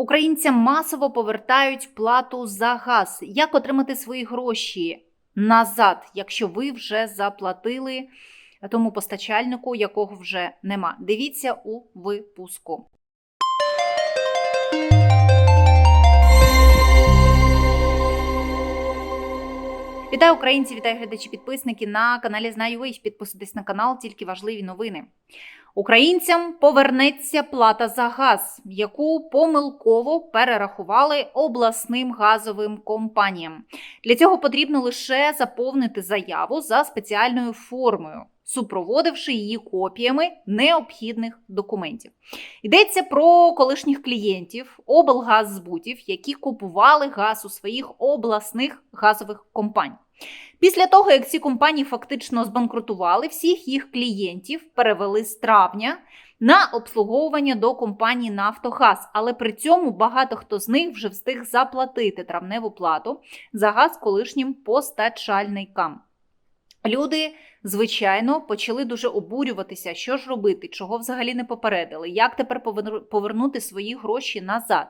Українцям масово повертають плату за газ. Як отримати свої гроші назад, якщо ви вже заплатили тому постачальнику, якого вже нема? Дивіться у випуску. Вітаю українці, вітаю глядачі, підписники на каналі Знаю ви. Підписуйтесь на канал, тільки важливі новини. Українцям повернеться плата за газ, яку помилково перерахували обласним газовим компаніям. Для цього потрібно лише заповнити заяву за спеціальною формою, супроводивши її копіями необхідних документів. Йдеться про колишніх клієнтів облгаззбутів, які купували газ у своїх обласних газових компаній. Після того, як ці компанії фактично збанкрутували, всіх їх клієнтів перевели з травня на обслуговування до компанії Нафтогаз, але при цьому багато хто з них вже встиг заплатити травневу плату за газ колишнім постачальникам. Люди, звичайно, почали дуже обурюватися, що ж робити, чого взагалі не попередили, як тепер повернути свої гроші назад.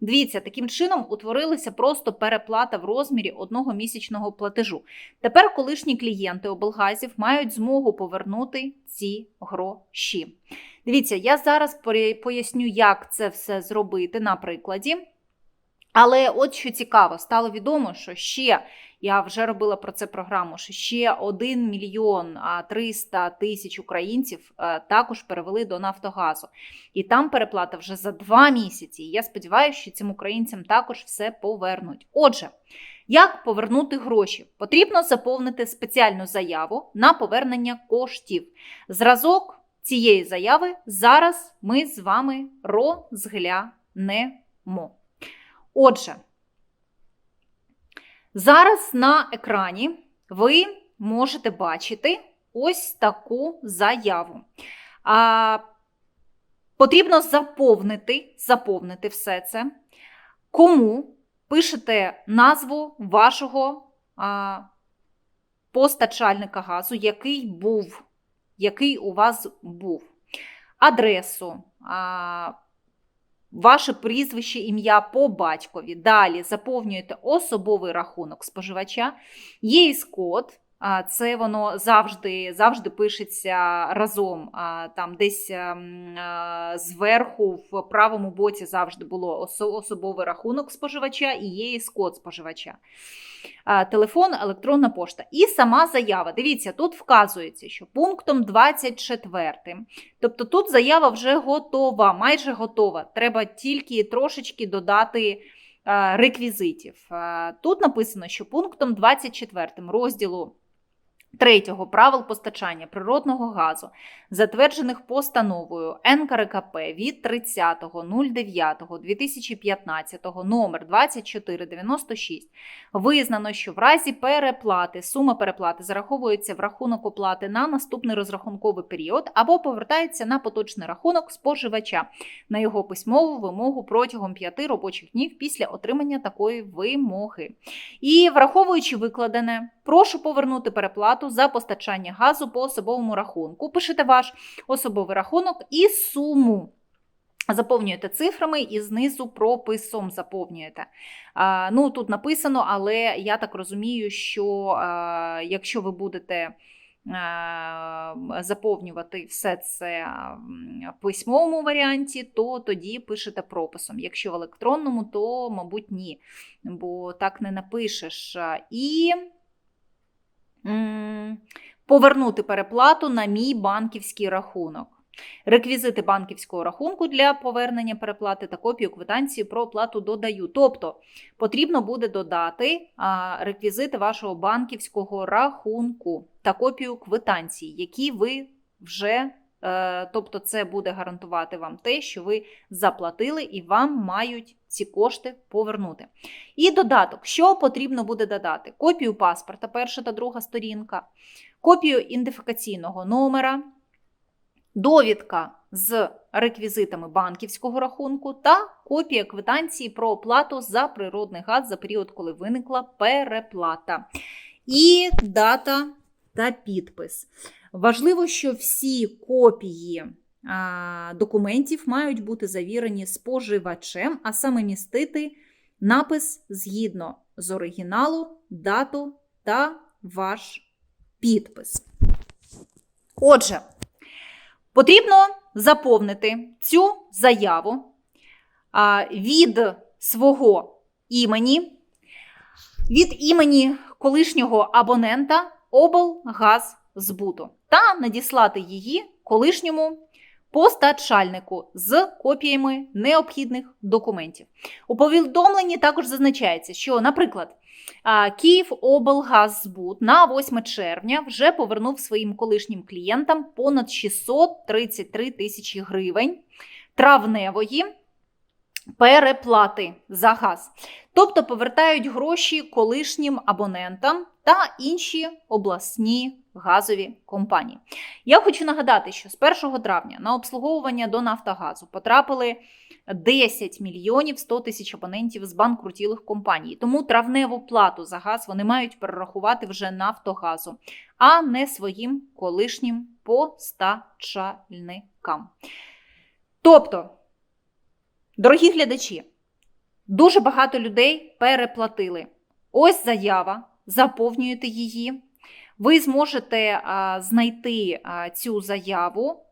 Дивіться, таким чином утворилася просто переплата в розмірі одного місячного платежу. Тепер колишні клієнти облгазів мають змогу повернути ці гроші. Дивіться, я зараз поясню, як це все зробити на прикладі. Але от що цікаво, стало відомо, що ще я вже робила про це програму, що ще 1 мільйон 300 тисяч українців також перевели до Нафтогазу. І там переплата вже за два місяці. Я сподіваюся, що цим українцям також все повернуть. Отже, як повернути гроші? Потрібно заповнити спеціальну заяву на повернення коштів. Зразок цієї заяви зараз ми з вами розглянемо. Отже, зараз на екрані ви можете бачити ось таку заяву. А, Потрібно заповнити, заповнити все це. Кому пишете назву вашого а, постачальника газу, який був, який у вас був, адресу. А, Ваше прізвище, ім'я по батькові. Далі заповнюєте особовий рахунок споживача, ЄС-код. Це воно завжди завжди пишеться разом. Там десь зверху, в правому боці завжди було особовий рахунок споживача і ЄС-код споживача. Телефон, електронна пошта. І сама заява. Дивіться, тут вказується, що пунктом 24. Тобто тут заява вже готова, майже готова. Треба тільки трошечки додати реквізитів. Тут написано, що пунктом 24 розділу. Третього правил постачання природного газу, затверджених постановою НКРКП від 30.09.2015 номер 2496 визнано, що в разі переплати сума переплати зараховується в рахунок оплати на наступний розрахунковий період або повертається на поточний рахунок споживача на його письмову вимогу протягом 5 робочих днів після отримання такої вимоги. І враховуючи викладене, прошу повернути переплату за постачання газу по особовому рахунку. Пишете ваш особовий рахунок і суму. Заповнюєте цифрами і знизу прописом заповнюєте. А, ну, Тут написано, але я так розумію, що а, якщо ви будете заповнювати все це в письмовому варіанті, то тоді пишете прописом. Якщо в електронному, то, мабуть, ні, бо так не напишеш. І повернути переплату на мій банківський рахунок. Реквізити банківського рахунку для повернення переплати та копію квитанції про оплату додаю. Тобто потрібно буде додати реквізити вашого банківського рахунку та копію квитанції, які ви вже, тобто, це буде гарантувати вам те, що ви заплатили і вам мають ці кошти повернути. І додаток, що потрібно буде додати? Копію паспорта, перша та друга сторінка, копію ідентифікаційного номера довідка з реквізитами банківського рахунку та копія квитанції про оплату за природний газ за період, коли виникла переплата. І дата та підпис. Важливо, що всі копії документів мають бути завірені споживачем, а саме містити напис згідно з оригіналу, дату та ваш підпис. Отже, потрібно заповнити цю заяву від свого імені, від імені колишнього абонента облгаззбуту та надіслати її колишньому постачальнику з копіями необхідних документів. У повідомленні також зазначається, що, наприклад, а, Київоблгаззбут на 8 червня вже повернув своїм колишнім клієнтам понад 633 тисячі гривень травневої переплати за газ. Тобто повертають гроші колишнім абонентам та інші обласні газові компанії. Я хочу нагадати, що з 1 травня на обслуговування до Нафтогазу потрапили 10 мільйонів 100 тисяч абонентів з банкрутілих компаній. Тому травневу плату за газ вони мають перерахувати вже Нафтогазу, а не своїм колишнім постачальникам. Тобто, дорогі глядачі, дуже багато людей переплатили. Ось заява, заповнюєте її. Ви зможете знайти цю заяву,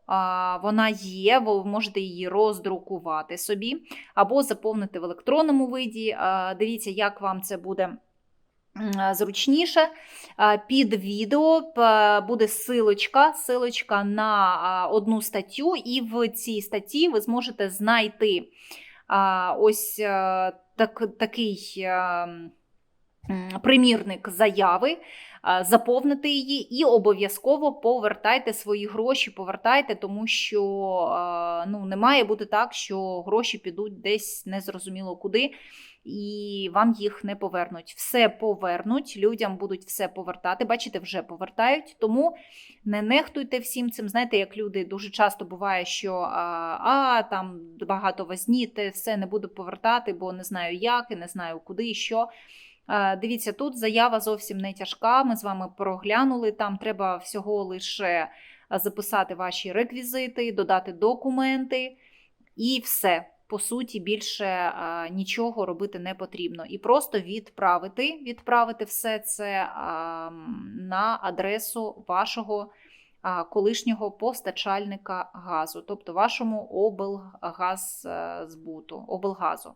вона є, ви можете її роздрукувати собі або заповнити в електронному виді. Дивіться, як вам це буде зручніше. Під відео буде силочка, силочка на одну статтю, і в цій статті ви зможете знайти ось так, такий. Примірник заяви, заповнити її і обов'язково повертайте свої гроші, повертайте, тому що ну, не має бути так, що гроші підуть десь незрозуміло куди, і вам їх не повернуть. Все повернуть, людям будуть все повертати. Бачите, вже повертають. Тому не нехтуйте всім цим. Знаєте, як люди дуже часто буває, що а, а там багато возні, те все не буду повертати, бо не знаю як, і не знаю куди і що. Е, Дивіться, тут заява зовсім не тяжка. Ми з вами проглянули. Там треба всього лише е, записати ваші реквізити, додати документи, і все. По суті, більше е, нічого робити не потрібно. І просто відправити, відправити все це е, на адресу вашого е, колишнього постачальника газу, тобто вашому облгаззбуту, облгазу.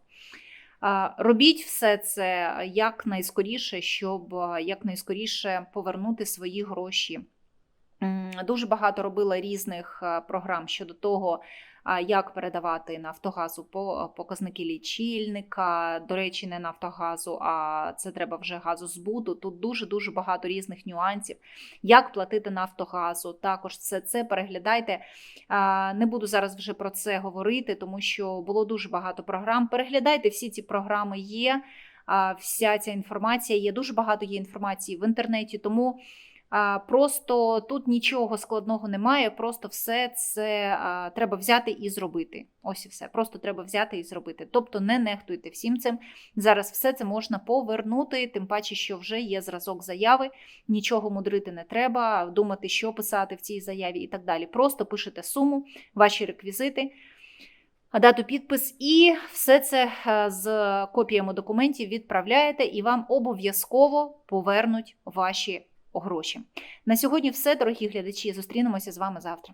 Робіть все це якнайскоріше, щоб якнайскоріше повернути свої гроші. Дуже багато робила різних програм щодо того, як передавати Нафтогазу по- показники лічильника. До речі, не Нафтогазу, а це треба вже газозбуту. Тут дуже-дуже багато різних нюансів. Як платити Нафтогазу. Також це, це переглядайте. Не буду зараз вже про це говорити, тому що було дуже багато програм. Переглядайте, всі ці програми є. Вся ця інформація є. Дуже багато є інформації в інтернеті, тому просто тут нічого складного немає. Просто все це треба взяти і зробити. Ось і все. Просто треба взяти і зробити. Тобто не нехтуйте всім цим. Зараз все це можна повернути, тим паче, що вже є зразок заяви. Нічого мудрити не треба, думати, що писати в цій заяві і так далі. Просто пишете суму, ваші реквізити. Дату підпис і все це е, з копіями документів відправляєте, і вам обов'язково повернуть ваші гроші. На сьогодні все, дорогі глядачі. Зустрінемося з вами завтра.